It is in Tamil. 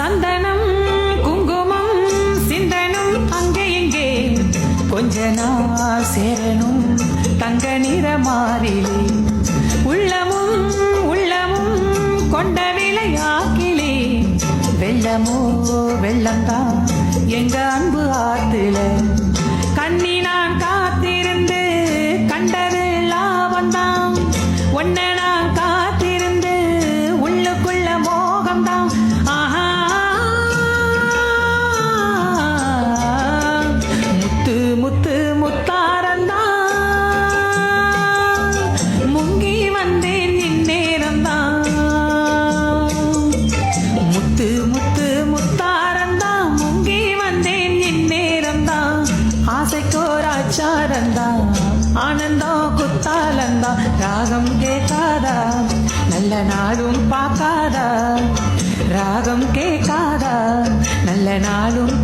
சந்தனம் குங்குமம் சிந்தனும் அங்கே இங்கே. கொஞ்ச நாள் சேரணும் தங்க நிற மாறிலே. உள்ளமும் உள்ளமும் கொண்ட விளையாக்கிலே. வெள்ளமோ வெள்ளம்தான் எங்க அன்பு ஆத்துல. கண்ணி நான் காத்திருந்து கண்டது லாபந்தான் முத்து முத்தாரந்தா முங்கி வந்தேன் இந்நேரம்தான் முத்து முத்து முத்தாரந்தா முங்கி வந்தேன் இந்நேரம்தான் ஆசைக்கோராச்சாரந்தா ஆனந்தம் குத்தாலந்தா ராகம் கேட்காதா? நல்ல நாளும் பார்க்காதா? ராகம் கேட்காதா? நல்ல நாளும்